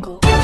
jungle.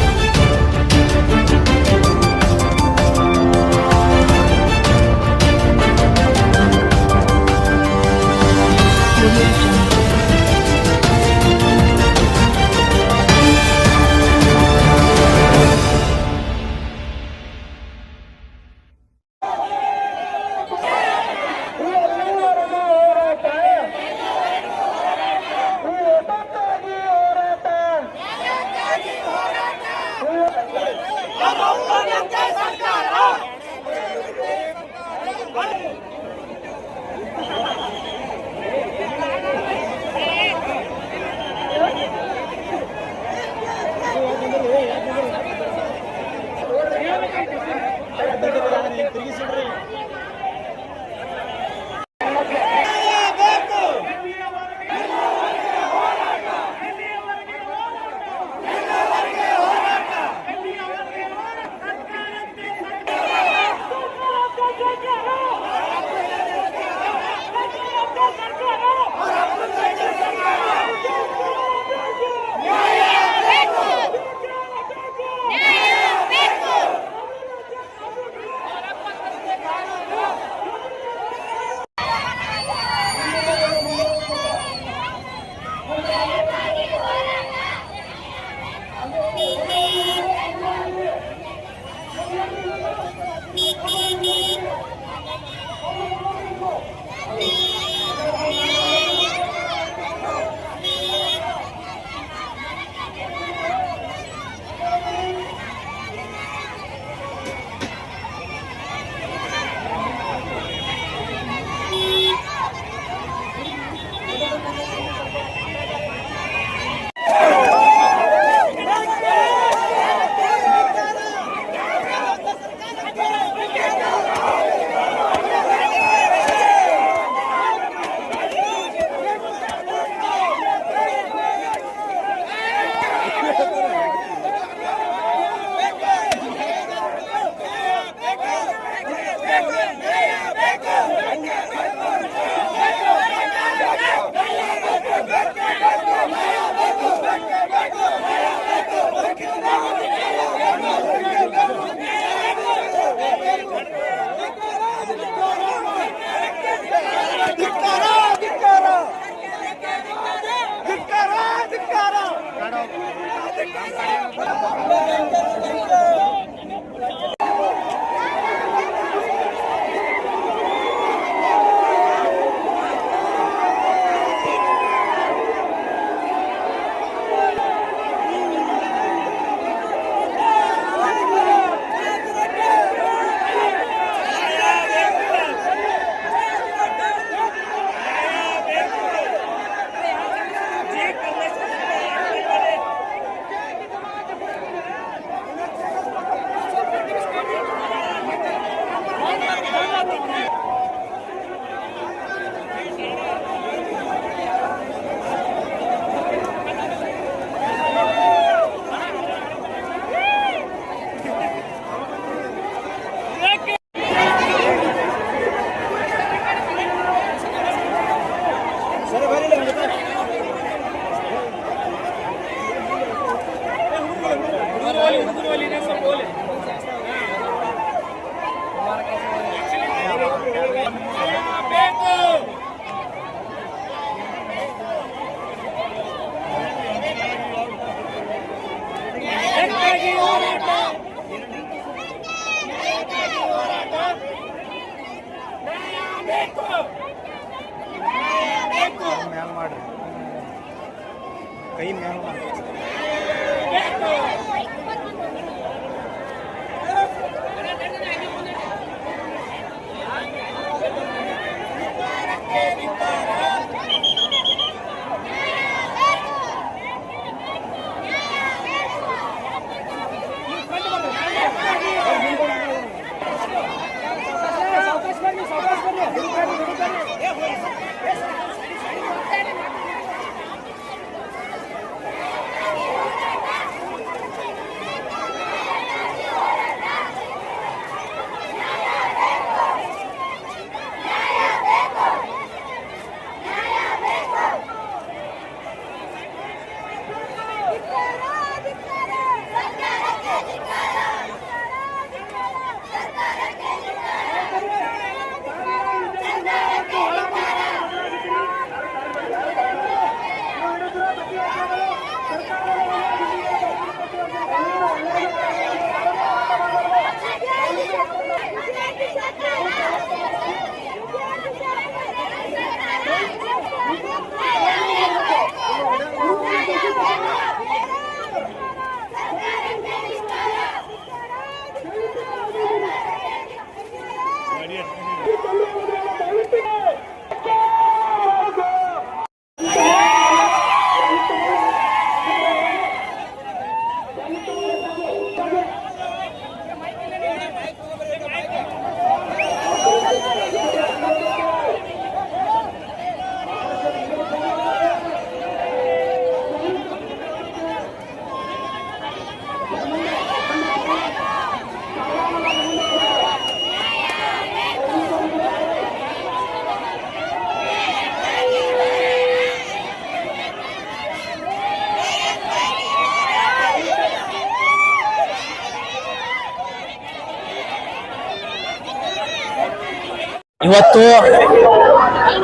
ಇವತ್ತು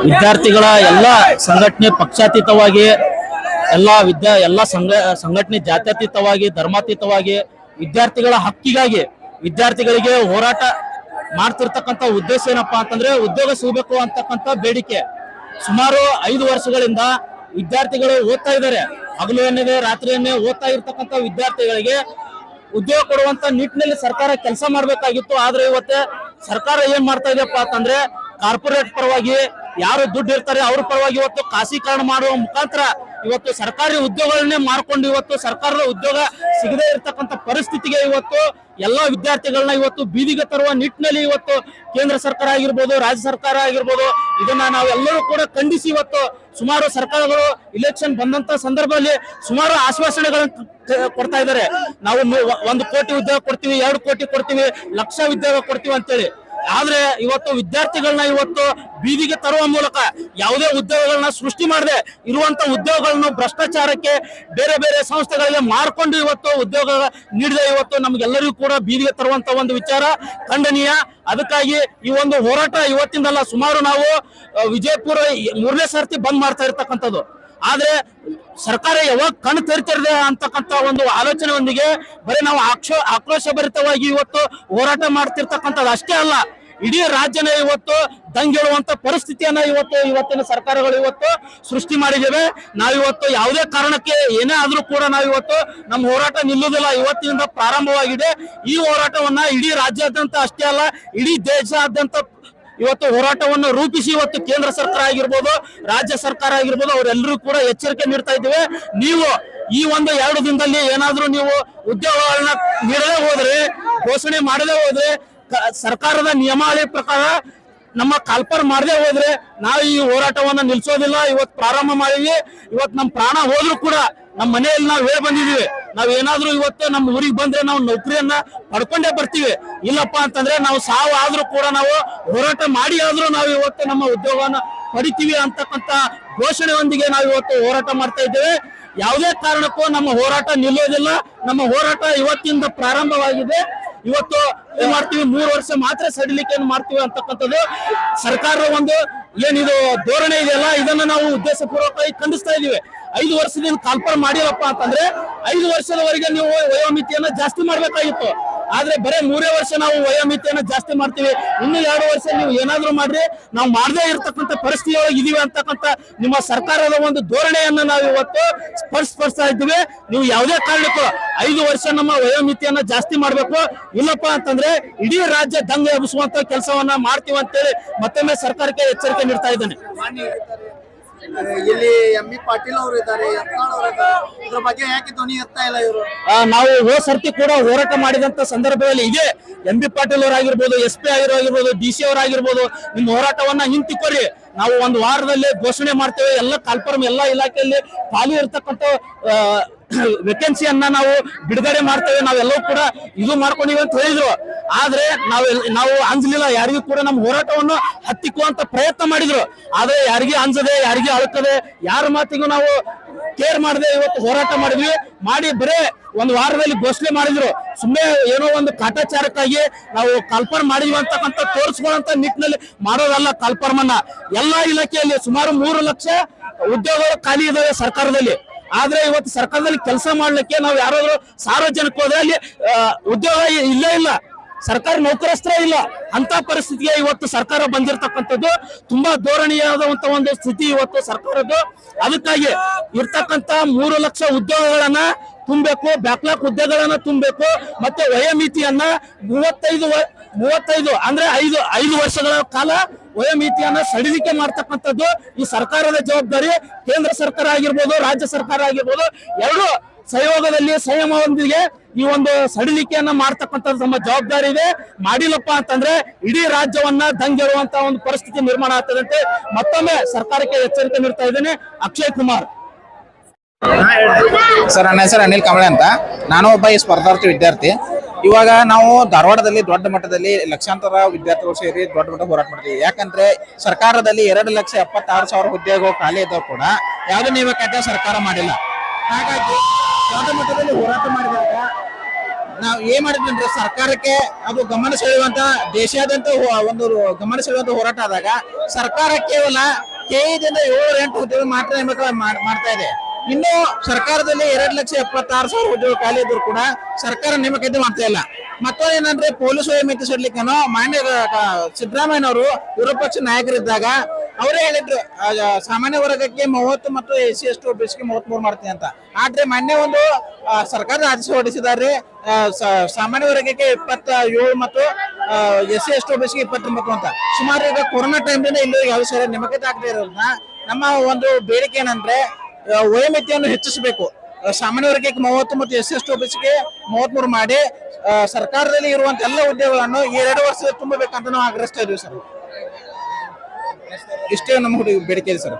ವಿದ್ಯಾರ್ಥಿಗಳ ಎಲ್ಲ ಸಂಘಟನೆ ಪಕ್ಷಾತೀತವಾಗಿ, ಎಲ್ಲ ವಿದ್ಯಾ, ಎಲ್ಲ ಸಂಘ, ಸಂಘಟನೆ ಜಾತ್ಯತೀತವಾಗಿ, ಧರ್ಮಾತೀತವಾಗಿ, ವಿದ್ಯಾರ್ಥಿಗಳ ಹಕ್ಕಿಗಾಗಿ ವಿದ್ಯಾರ್ಥಿಗಳಿಗೆ ಹೋರಾಟ ಮಾಡ್ತಿರ್ತಕ್ಕಂಥ ಉದ್ದೇಶ ಏನಪ್ಪಾ ಅಂತಂದ್ರೆ ಉದ್ಯೋಗ ಸಿಗಬೇಕು ಅಂತಕ್ಕಂಥ ಬೇಡಿಕೆ. ಸುಮಾರು ಐದು ವರ್ಷಗಳಿಂದ ವಿದ್ಯಾರ್ಥಿಗಳು ಓದ್ತಾ ಇದ್ದಾರೆ. ಹಗಲು ಏನಿದೆ ರಾತ್ರಿ ಏನೇ ಓದ್ತಾ ಇರ್ತಕ್ಕಂಥ ವಿದ್ಯಾರ್ಥಿಗಳಿಗೆ ಉದ್ಯೋಗ ಕೊಡುವಂತ ನಿಟ್ಟಿನಲ್ಲಿ ಸರ್ಕಾರ ಕೆಲಸ ಮಾಡಬೇಕಾಗಿತ್ತು. ಆದ್ರೆ ಇವತ್ತೆ ಸರ್ಕಾರ ಏನ್ ಮಾಡ್ತಾ ಇದೆಯಪ್ಪ ಅಂತಂದ್ರೆ ಕಾರ್ಪೊರೇಟ್ ಪರವಾಗಿ ಯಾರು ದುಡ್ಡು ಇರ್ತಾರೆ ಅವ್ರ ಪರವಾಗಿ ಇವತ್ತು ಖಾಸೀಕರಣ ಮಾಡುವ ಮುಖಾಂತರ ಇವತ್ತು ಸರ್ಕಾರಿ ಉದ್ಯೋಗಗಳನ್ನೇ ಮಾರ್ಕೊಂಡು ಇವತ್ತು ಸರ್ಕಾರದ ಉದ್ಯೋಗ ಸಿಗದೇ ಇರತಕ್ಕಂತ ಪರಿಸ್ಥಿತಿಗೆ ಇವತ್ತು ಎಲ್ಲಾ ವಿದ್ಯಾರ್ಥಿಗಳನ್ನ ಇವತ್ತು ಬೀದಿಗೆ ತರುವ ನಿಟ್ಟಿನಲ್ಲಿ ಇವತ್ತು ಕೇಂದ್ರ ಸರ್ಕಾರ ಆಗಿರ್ಬೋದು, ರಾಜ್ಯ ಸರ್ಕಾರ ಆಗಿರ್ಬೋದು, ಇದನ್ನ ನಾವೆಲ್ಲರೂ ಕೂಡ ಖಂಡಿಸಿ ಇವತ್ತು ಸುಮಾರು ಸರ್ಕಾರಗಳು ಇಲೆಕ್ಷನ್ ಬಂದಂತ ಸಂದರ್ಭದಲ್ಲಿ ಸುಮಾರು ಆಶ್ವಾಸನೆಗಳನ್ನು ಕೊಡ್ತಾ ಇದ್ದಾರೆ. ನಾವು ಒಂದು ಕೋಟಿ ಉದ್ಯೋಗ ಕೊಡ್ತೀವಿ, ಎರಡು ಕೋಟಿ ಕೊಡ್ತೀವಿ, ಲಕ್ಷ ಉದ್ಯೋಗ ಕೊಡ್ತೀವಿ ಅಂತೇಳಿ. ಆದ್ರೆ ಇವತ್ತು ವಿದ್ಯಾರ್ಥಿಗಳನ್ನ ಇವತ್ತು ಬೀದಿಗೆ ತರುವ ಮೂಲಕ ಯಾವುದೇ ಉದ್ಯೋಗಗಳನ್ನ ಸೃಷ್ಟಿ ಮಾಡದೆ ಇರುವಂತ ಉದ್ಯೋಗಗಳನ್ನು ಭ್ರಷ್ಟಾಚಾರಕ್ಕೆ ಬೇರೆ ಬೇರೆ ಸಂಸ್ಥೆಗಳಿಗೆ ಮಾರ್ಕೊಂಡು ಇವತ್ತು ಉದ್ಯೋಗ ನೀಡಿದೆ ಇವತ್ತು ನಮ್ಗೆಲ್ಲರಿಗೂ ಕೂಡ ಬೀದಿಗೆ ತರುವಂತ ಒಂದು ವಿಚಾರ ಖಂಡನೀಯ. ಅದಕ್ಕಾಗಿ ಈ ಒಂದು ಹೋರಾಟ ಇವತ್ತಿಂದಲ್ಲ ಸುಮಾರು ನಾವು ವಿಜಯಪುರ ಮೂರನೇ ಸರ್ತಿ ಬಂದ್ ಮಾಡ್ತಾ ಇರ್ತಕ್ಕಂಥದ್ದು. ಆದ್ರೆ ಸರ್ಕಾರ ಯಾವಾಗ ಕಣ್ಣು ತೆರಿತಿರದೆ ಅಂತಕ್ಕಂತ ಒಂದು ಆಲೋಚನೆಯೊಂದಿಗೆ ಬರೀ ನಾವು ಆಕ್ಷೋ ಆಕ್ರೋಶ ಭರಿತವಾಗಿ ಇವತ್ತು ಹೋರಾಟ ಮಾಡ್ತಿರ್ತಕ್ಕಂಥದ್ದು ಅಷ್ಟೇ ಅಲ್ಲ, ಇಡೀ ರಾಜ್ಯನ ಇವತ್ತು ದಂಗೆಳುವಂತ ಪರಿಸ್ಥಿತಿಯನ್ನ ಇವತ್ತು ಇವತ್ತಿನ ಸರ್ಕಾರಗಳು ಇವತ್ತು ಸೃಷ್ಟಿ ಮಾಡಿದ್ದೇವೆ. ನಾವಿವತ್ತು ಯಾವುದೇ ಕಾರಣಕ್ಕೆ ಏನೇ ಆದ್ರೂ ಕೂಡ ನಾವಿವತ್ತು ನಮ್ಮ ಹೋರಾಟ ನಿಲ್ಲುವುದಿಲ್ಲ. ಇವತ್ತಿನಿಂದ ಪ್ರಾರಂಭವಾಗಿದೆ. ಈ ಹೋರಾಟವನ್ನ ಇಡೀ ರಾಜ್ಯಾದ್ಯಂತ ಅಷ್ಟೇ ಅಲ್ಲ, ಇಡೀ ದೇಶಾದ್ಯಂತ ಇವತ್ತು ಹೋರಾಟವನ್ನು ರೂಪಿಸಿ ಇವತ್ತು ಕೇಂದ್ರ ಸರ್ಕಾರ ಆಗಿರ್ಬೋದು, ರಾಜ್ಯ ಸರ್ಕಾರ ಆಗಿರ್ಬೋದು, ಅವರೆಲ್ಲರೂ ಕೂಡ ಎಚ್ಚರಿಕೆ ನೀಡ್ತಾ ಇದ್ದೇವೆ. ನೀವು ಈ ಒಂದು ಎರಡು ದಿನದಲ್ಲಿ ಏನಾದ್ರೂ ನೀವು ಉದ್ಯೋಗಗಳನ್ನ ನೀಡದೆ ಹೋದ್ರೆ, ಘೋಷಣೆ ಮಾಡದೆ ಹೋದ್ರೆ ಸರ್ಕಾರದ ನಿಯಮಾವಳಿ ಪ್ರಕಾರ ನಮ್ಮ ಕಾಲ್ಪರ್ ಮಾಡದೆ ಹೋದ್ರೆ ನಾವು ಈ ಹೋರಾಟವನ್ನ ನಿಲ್ಸೋದಿಲ್ಲ. ಇವತ್ತು ಪ್ರಾರಂಭ ಮಾಡಿದ್ವಿ. ಇವತ್ತು ನಮ್ಮ ಪ್ರಾಣ ಹೋದ್ರು ಕೂಡ ನಮ್ಮ ಮನೆಯಲ್ಲಿ ನಾವು ಹೇಳಿ ಬಂದಿದೀವಿ. ನಾವ್ ಏನಾದ್ರೂ ಇವತ್ತು ನಮ್ಮ ಊರಿಗೆ ಬಂದ್ರೆ ನಾವು ನೌಕರಿಯನ್ನ ಪಡ್ಕೊಂಡೇ ಬರ್ತೀವಿ. ಇಲ್ಲಪ್ಪ ಅಂತಂದ್ರೆ ನಾವು ಸಾವು ಆದ್ರೂ ಕೂಡ ನಾವು ಹೋರಾಟ ಮಾಡಿ ಆದ್ರೂ ನಾವು ಇವತ್ತು ನಮ್ಮ ಉದ್ಯೋಗವನ್ನ ಪಡಿತೀವಿ ಅಂತಕ್ಕಂತ ಘೋಷಣೆಯೊಂದಿಗೆ ನಾವು ಇವತ್ತು ಹೋರಾಟ ಮಾಡ್ತಾ ಇದ್ದೇವೆ. ಯಾವುದೇ ಕಾರಣಕ್ಕೂ ನಮ್ಮ ಹೋರಾಟ ನಿಲ್ಲೋದಿಲ್ಲ. ನಮ್ಮ ಹೋರಾಟ ಇವತ್ತಿಂದ ಪ್ರಾರಂಭವಾಗಿದೆ. ಇವತ್ತು ಏನ್ ಮಾಡ್ತೀವಿ? ಮೂರು ವರ್ಷ ಮಾತ್ರ ಸಡಿಲಿಕೆಯನ್ನು ಮಾಡ್ತೀವಿ ಅಂತಕ್ಕಂಥದ್ದು ಸರ್ಕಾರದ ಒಂದು ಏನಿದು ಧೋರಣೆ ಇದೆಯಲ್ಲ, ಇದನ್ನ ನಾವು ಉದ್ದೇಶಪೂರ್ವಕವಾಗಿ ಖಂಡಿಸ್ತಾ ಇದೀವಿ ಐದು ವರ್ಷದಿಂದ ಕಾಲ್ಪರ್ ಮಾಡಿರಪ್ಪ ಅಂತಂದ್ರೆ ಐದು ವರ್ಷದವರೆಗೆ ನೀವು ವಯೋಮಿತಿಯನ್ನ ಜಾಸ್ತಿ ಮಾಡ್ಬೇಕಾಗಿತ್ತು. ಆದ್ರೆ ಬರೀ ಮೂರೇ ವರ್ಷ ನಾವು ವಯೋಮಿತಿಯನ್ನ ಜಾಸ್ತಿ ಮಾಡ್ತೀವಿ. ಇನ್ನು ಎರಡು ವರ್ಷ ನೀವು ಏನಾದ್ರೂ ಮಾಡ್ರಿ. ನಾವು ಮಾಡದೇ ಇರತಕ್ಕಂತ ಪರಿಸ್ಥಿತಿ ಒಳಗೆ ಇದೀವಿ ಅಂತಕ್ಕಂತ ನಿಮ್ಮ ಸರ್ಕಾರದ ಒಂದು ಧೋರಣೆಯನ್ನ ನಾವು ಇವತ್ತು ಸ್ಪರ್ಶಪಡಿಸ್ತಾ ಇದ್ದೀವಿ. ನೀವು ಯಾವುದೇ ಕಾರಣಕ್ಕೂ ಐದು ವರ್ಷ ನಮ್ಮ ವಯೋಮಿತಿಯನ್ನ ಜಾಸ್ತಿ ಮಾಡ್ಬೇಕು. ಇಲ್ಲಪ್ಪ ಅಂತಂದ್ರೆ ಇಡೀ ರಾಜ್ಯ ದಂಗೆ ಎಬ್ಬಿಸುವಂತ ಕೆಲಸವನ್ನ ಮಾಡ್ತೀವಿ ಅಂತೇಳಿ ಮತ್ತೊಮ್ಮೆ ಸರ್ಕಾರಕ್ಕೆ ಎಚ್ಚರಿಕೆ ನೀಡ್ತಾ ಇದ್ದೇನೆ. ಇಲ್ಲಿ ಎಂ ಬಿ ಪಾಟೀಲ್ ಅವರು ಇದ್ದಾರೆ ಅವರು ಬಗ್ಗೆ ಯಾಕೆ ಧ್ವನಿ ಎತ್ತಾ ಇಲ್ಲ ಇವರು? ನಾವು ಹೋದ ಸರ್ತಿ ಕೂಡ ಹೋರಾಟ ಮಾಡಿದಂತ ಸಂದರ್ಭದಲ್ಲಿ ಇದೆ. ಎಂ ಬಿ ಪಾಟೀಲ್ ಅವರಾಗಿರ್ಬೋದು ಎಸ್ ಪಿ ಆಗಿರ್ಬೋದು, ಡಿ ಸಿ ಅವರಾಗಿರ್ಬೋದು ನಿಮ್ಮ ಹೋರಾಟವನ್ನ ಹಿಂತಿಕ್ಕೋರಿ. ನಾವು ಒಂದು ವಾರದಲ್ಲಿ ಘೋಷಣೆ ಮಾಡ್ತೇವೆ. ಎಲ್ಲ ಕಾಲ್ಪರ್ಮ್, ಎಲ್ಲ ಇಲಾಖೆಯಲ್ಲಿ ಖಾಲಿ ಇರ್ತಕ್ಕಂಥ ವೇಕೆನ್ಸಿಯನ್ನ ನಾವು ಬಿಡುಗಡೆ ಮಾಡ್ತೇವೆ ನಾವೆಲ್ಲವೂ ಕೂಡ ಇದು ಮಾಡ್ಕೊಂಡಿವಿ ಅಂತ ಹೇಳಿದ್ರು. ಆದ್ರೆ ನಾವು ನಾವು ಅಂಜಲಿಲ್ಲ ಯಾರಿಗೂ ಕೂಡ ನಮ್ಮ ಹೋರಾಟವನ್ನು ಹತ್ತಿಕ್ಕುವಂತ ಪ್ರಯತ್ನ ಮಾಡಿದ್ರು. ಆದ್ರೆ ಯಾರಿಗೆ ಅಂಜದೆ ಯಾರಿಗೆ ಅಳುತ್ತದೆ ಯಾರ ಮಾತಿಗೂ ನಾವು ಕೇರ್ ಮಾಡದೆ ಇವತ್ತು ಹೋರಾಟ ಮಾಡಿದ್ವಿ. ಮಾಡಿ ಬರೇ ಒಂದು ವಾರದಲ್ಲಿ ಘೋಷಣೆ ಮಾಡಿದ್ರು. ಸುಮ್ಮನೆ ಏನೋ ಒಂದು ಕಾಟಾಚಾರಕ್ಕಾಗಿ ನಾವು ಕಲ್ಪರ್ ಮಾಡಿದ್ವಿ ಅಂತಕ್ಕಂಥ ತೋರಿಸ್ಕೊಳ್ಳೋಂತ ನಿಟ್ಟಿನಲ್ಲಿ ಮಾಡೋದಲ್ಲ ಕಲ್ಪರ್ಮನ್ನ ಎಲ್ಲಾ ಇಲಾಖೆಯಲ್ಲಿ ಸುಮಾರು ಮೂರು ಲಕ್ಷ ಉದ್ಯೋಗಗಳು ಖಾಲಿ ಇದಾವೆ ಸರ್ಕಾರದಲ್ಲಿ. ಆದ್ರೆ ಇವತ್ತು ಸರ್ಕಾರದಲ್ಲಿ ಕೆಲಸ ಮಾಡ್ಲಿಕ್ಕೆ ನಾವು ಯಾರಾದ್ರೂ ಸಾರ್ವಜನಿಕ ಹೋದ್ರೆ ಅಲ್ಲಿ ಉದ್ಯೋಗ ಇಲ್ಲೇ ಇಲ್ಲ. ಸರ್ಕಾರಿ ನೌಕರಸ್ಥರೇ ಇಲ್ಲ. ಅಂತ ಪರಿಸ್ಥಿತಿಗೆ ಇವತ್ತು ಸರ್ಕಾರ ಬಂದಿರತಕ್ಕಂಥದ್ದು ತುಂಬಾ ಧೋರಣೀಯವಾದಂತ ಒಂದು ಸ್ಥಿತಿ ಇವತ್ತು ಸರ್ಕಾರದ್ದು. ಅದಕ್ಕಾಗಿ ಇರ್ತಕ್ಕಂತ ಮೂರು ಲಕ್ಷ ಉದ್ಯೋಗಗಳನ್ನ ತುಂಬಬೇಕು ಬ್ಯಾಕ್ಲಾಕ್ ಹುದ್ದೆಗಳನ್ನ ತುಂಬಬೇಕು, ಮತ್ತೆ ವಯೋಮಿತಿಯನ್ನ ಮೂವತ್ತೈದು ಮೂವತ್ತೈದು ಅಂದ್ರೆ ಐದು ಐದು ವರ್ಷಗಳ ಕಾಲ ವಯೋಮಿತಿಯನ್ನ ಸಡಿಲಿಕೆ ಮಾಡ್ತಕ್ಕಂಥದ್ದು ಈ ಸರ್ಕಾರದ ಜವಾಬ್ದಾರಿ. ಕೇಂದ್ರ ಸರ್ಕಾರ ಆಗಿರ್ಬೋದು, ರಾಜ್ಯ ಸರ್ಕಾರ ಆಗಿರ್ಬೋದು, ಎರಡು ಸಹಯೋಗದಲ್ಲಿ ಸಂಯಮದೊಂದಿಗೆ ಈ ಒಂದು ಸಡಿಲಿಕೆಯನ್ನ ಮಾಡ್ತಕ್ಕಂಥದ್ದು ನಮ್ಮ ಜವಾಬ್ದಾರಿ ಇದೆ. ಮಾಡಿಲ್ಲಪ್ಪ ಅಂತಂದ್ರೆ ಇಡೀ ರಾಜ್ಯವನ್ನ ದಂಗೆರುವಂತ ಒಂದು ಪರಿಸ್ಥಿತಿ ನಿರ್ಮಾಣ ಆಗ್ತದಂತೆ ಮತ್ತೊಮ್ಮೆ ಸರ್ಕಾರಕ್ಕೆ ಎಚ್ಚರಿಕೆ ನೀಡ್ತಾ ಇದ್ದೇನೆ. ಅಕ್ಷಯ್ ಕುಮಾರ್. ಸರ್, ನನ್ನ ಹೆಸರು ಅನಿಲ್ ಕಂಬಳೆ ಅಂತ. ನಾನು ಒಬ್ಬ ಈ ಸ್ಪರ್ಧಾರ್ಥಿ ವಿದ್ಯಾರ್ಥಿ. ಇವಾಗ ನಾವು ಧಾರವಾಡದಲ್ಲಿ ದೊಡ್ಡ ಮಟ್ಟದಲ್ಲಿ ಲಕ್ಷಾಂತರ ವಿದ್ಯಾರ್ಥಿಗಳು ಸೇರಿ ದೊಡ್ಡ ಮಟ್ಟ ಹೋರಾಟ ಮಾಡ್ತೀವಿ ಯಾಕಂದ್ರೆ ಸರ್ಕಾರದಲ್ಲಿ ಎರಡು ಲಕ್ಷ ಎಪ್ಪತ್ತಾರು ಸಾವಿರ ಹುದ್ದೆಗಳು ಖಾಲಿ ಇದ್ದವು ಕೂಡ ಯಾವುದೇ ನೇಮಕಾತಿ ಸರ್ಕಾರ ಮಾಡಿಲ್ಲ. ಹಾಗಾಗಿ ಮಟ್ಟದಲ್ಲಿ ಹೋರಾಟ ಮಾಡಿದಾಗ ನಾವು ಏನ್ ಮಾಡಿದ್ವಿ ಸರ್ಕಾರಕ್ಕೆ ಅದು ಗಮನ ಸೆಳೆಯುವಂತ ದೇಶಾದ್ಯಂತ ಒಂದು ಗಮನ ಸೆಳೆಯುವಂತ ಹೋರಾಟ ಆದಾಗ ಸರ್ಕಾರ ಕೇವಲ ಕೆಇದಿಂದ ಏಳು ಎಂಟು ಹುದ್ದೆಗಳು ಮಾತ್ರ ನೇಮಕ ಮಾಡ್- ಮಾಡ್ತಾ ಇದೆ. ಇನ್ನು ಸರ್ಕಾರದಲ್ಲಿ ಎರಡು ಲಕ್ಷ ಎಪ್ಪತ್ತಾರು ಸಾವಿರ ಹುದ್ದೆಗಳು ಖಾಲಿ ಇದ್ರು ಕೂಡ ಸರ್ಕಾರ ನೇಮಕಾತಿ ಮಾಡ್ತಾ ಇಲ್ಲ. ಮತ್ತೊಂದು ಏನಂದ್ರೆ ಪೊಲೀಸ್ ಮಿತಿ ಸಡ್ಲಿಕ್ಕೇನೋ ಮಾನ್ಯ ಸಿದ್ದರಾಮಯ್ಯನವರು ವಿರೋಧ ಪಕ್ಷ ನಾಯಕರಿದ್ದಾಗ ಅವರೇ ಹೇಳಿದ್ರು ಸಾಮಾನ್ಯ ವರ್ಗಕ್ಕೆ ಮೂವತ್ತು ಮತ್ತು ಎಸ್ ಸಿ ಎಸ್ ಟಿ ಒಬಿಸಿಗೆ ಮೂವತ್ಮೂರು ಮಾಡ್ತೀನಿ ಅಂತ. ಆದ್ರೆ ಮೊನ್ನೆ ಒಂದು ಸರ್ಕಾರದ ಆದೇಶ ಹೊರಡಿಸಿದ್ದಾರೆ ಸಾಮಾನ್ಯ ವರ್ಗಕ್ಕೆ ಇಪ್ಪತ್ತ ಏಳು ಮತ್ತು ಎಸ್ ಸಿ ಎಸ್ ಟಿ ಇಪ್ಪತ್ತೊಂಬತ್ತು ಅಂತ. ಸುಮಾರು ಈಗ ಕೊರೋನಾ ಟೈಮ್ನಿಂದ ಇಲ್ಲಿ ಯಾವ ಸರಿ ನೇಮಕಾತಿ ಆಗದೆ ಇರೋದ್ನ ನಮ್ಮ ಒಂದು ಬೇಡಿಕೆ ಏನಂದ್ರೆ ವಯೋಮಿತಿಯನ್ನು ಹೆಚ್ಚಿಸಬೇಕು. ಸಾಮಾನ್ಯ ವರ್ಗಕ್ಕೆ ಮೂವತ್ತು ಮತ್ತು ಎಸ್ ಸಿ ಎಸ್ ಟಿ ಮೂವತ್ಮೂರು ಮಾಡಿ ಸರ್ಕಾರದಲ್ಲಿ ಇರುವಂತ ಎಲ್ಲ ಹುದ್ದೆಗಳನ್ನು ಈ ಎರಡು ವರ್ಷದಲ್ಲಿ ತುಂಬಬೇಕಂತ ನಾವು ಆಗ್ರಹಿಸ್ತಾ ಇದೀವಿ ಸರ್. ಇಷ್ಟೇ ನಮ್ಮ ಹುಡುಗ ಬೇಡಿಕೆ ಇದೆ ಸರ್.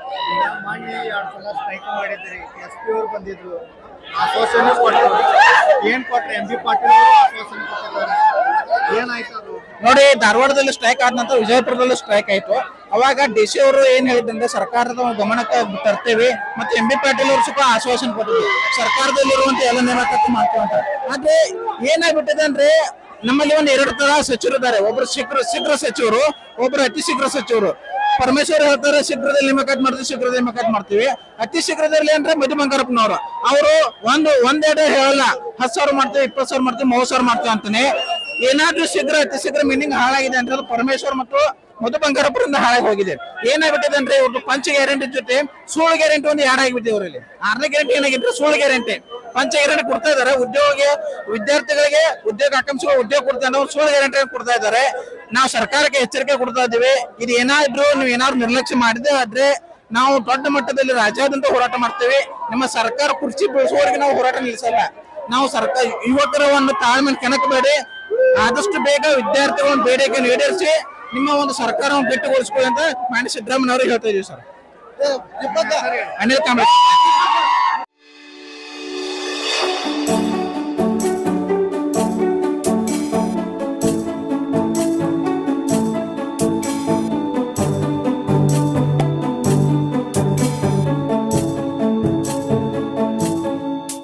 ನೋಡಿ ಧಾರವಾಡದಲ್ಲಿ ಸ್ಟ್ರೈಕ್ ಆದ ನಂತರ ವಿಜಯಪುರದಲ್ಲೂ ಸ್ಟ್ರೈಕ್ ಆಯ್ತು. ಅವಾಗ ಡಿ ಸಿ ಅವರು ಏನ್ ಹೇಳಿದ್ರೆ ಸರ್ಕಾರದ ಗಮನಕ್ಕೆ ತರ್ತೇವೆ ಮತ್ತೆ ಎಂ ಬಿ ಪಾಟೀಲ್ ಅವರು ಸ್ವಲ್ಪ ಆಶ್ವಾಸನೆ ಕೊಟ್ಟಿದ್ರು. ಸರ್ಕಾರದಲ್ಲಿರುವಂತ ಎಲ್ಲ ನೇಮಕಾತಿ ಮಾಡ್ತೀವಿ ಅಂತ. ಆದ್ರೆ ಏನಾಗ್ಬಿಟ್ಟಿದೆ ಅಂದ್ರೆ ನಮ್ಮಲ್ಲಿ ಒಂದು ಎರಡು ತರ ಸಚಿವರು ಇದ್ದಾರೆ. ಒಬ್ರು ಶೀಘ್ರ ಶೀಘ್ರ ಸಚಿವರು, ಒಬ್ರು ಅತಿ ಶೀಘ್ರ ಸಚಿವರು. ಪರಮೇಶ್ವರ್ ಹೇಳ್ತಾರೆ, ಶೀಘ್ರದಲ್ಲಿ ನೇಮಕಾತಿ ಮಾಡ್ತೀವಿ, ಶೀಘ್ರದಲ್ಲಿ ನೇಮಕಾತಿ ಮಾಡ್ತೀವಿ. ಅತಿ ಶೀಘ್ರದಲ್ಲಿ ಅಂದ್ರೆ ಮಧು ಬಂಗಾರಪ್ಪನವರು ಅವರು ಒಂದು ಒಂದೆರಡು ಹೇಳಲ್ಲ, ಹತ್ತು ಸಾವಿರ ಮಾಡ್ತೀವಿ, ಇಪ್ಪತ್ತು ಸಾವಿರ ಮಾಡ್ತೀವಿ, ಮೂವತ್ತು ಸಾವಿರ ಮಾಡ್ತೀವಿ ಅಂತಾನೆ. ಏನಾದ್ರೂ ಶೀಘ್ರ, ಅತಿ ಶೀಘ್ರ ಮೀನಿಂಗ್ ಹಾಳಾಗಿದೆ ಅಂದ್ರೆ ಅದು ಪರಮೇಶ್ವರ್ ಮತ್ತು ಮಧು ಬಂಗಾರಪುರದಿಂದ ಹಾಳಾಗಿ ಹೋಗಿದೆ. ಏನಾಗ್ಬಿಟ್ಟಿದೆ ಅಂದ್ರೆ ಇವ್ರದ್ದು ಪಂಚ ಗ್ಯಾರಂಟಿ ಜೊತೆ ಸುಳ್ಳು ಗ್ಯಾರಂಟಿ ಒಂದು ಎರಡಾಗಿಬಿಟ್ಟಿದೆ ಇವರಲ್ಲಿ ಆರನೇ ಗ್ಯಾರಂಟಿ ಏನಾಗಿದ್ರೆ ಸುಳ್ಳು ಗ್ಯಾರಂಟಿ ಪಂಚ ಗ್ಯಾರಂಟಿ ಕೊಡ್ತಾ ಇದಾರೆ ಉದ್ಯೋಗ ವಿದ್ಯಾರ್ಥಿಗಳಿಗೆ ಉದ್ಯೋಗ ಆಕಾಂಕ್ಷಿಗಳು ಉದ್ಯೋಗ ಕೊಡ್ತಾ ಇದ್ದಾರೆ. ಸುಳ್ಳು ಗ್ಯಾರಂಟಿ ಕೊಡ್ತಾ ಇದ್ದಾರೆ. ನಾವು ಸರ್ಕಾರಕ್ಕೆ ಎಚ್ಚರಿಕೆ ಕೊಡ್ತಾ ಇದ್ದೀವಿ. ಇದು ಏನಾದ್ರು ನೀವು ಏನಾದ್ರು ನಿರ್ಲಕ್ಷ್ಯ ಮಾಡಿದೆ ಆದ್ರೆ ನಾವು ದೊಡ್ಡ ಮಟ್ಟದಲ್ಲಿ ರಾಜ್ಯಾದ್ಯಂತ ಹೋರಾಟ ಮಾಡ್ತೇವೆ. ನಮ್ಮ ಸರ್ಕಾರ ಕುರ್ಚಿ ಬೆಳೆಸುವವರೆಗೆ ನಾವು ಹೋರಾಟ ನಿಲ್ಲಿಸಲ್ಲ. ನಾವು ಸರ್ಕಾರ ಯುವಕರ ಒಂದು ತಾಳ್ಮೆ ಕೆಣಕಬೇಡಿ. ಆದಷ್ಟು ಬೇಗ ವಿದ್ಯಾರ್ಥಿಗಳ ಬೇಡಿಕೆ ಈಡೇರಿಸಿ ನಿಮ್ಮ ಒಂದು ಸರ್ಕಾರವನ್ನು ಗಟ್ಟಿಗೊಳಿಸ್ಕೊಳ್ಳಿ ಅಂತ ಮಾನ್ಯ ಸಿದ್ದರಾಮಯ್ಯ ಅವರು ಹೇಳ್ತಾ ಇದೀವಿ ಸರ್. ಅನಿಲ್ ಕಾಂಬ್ಳೆ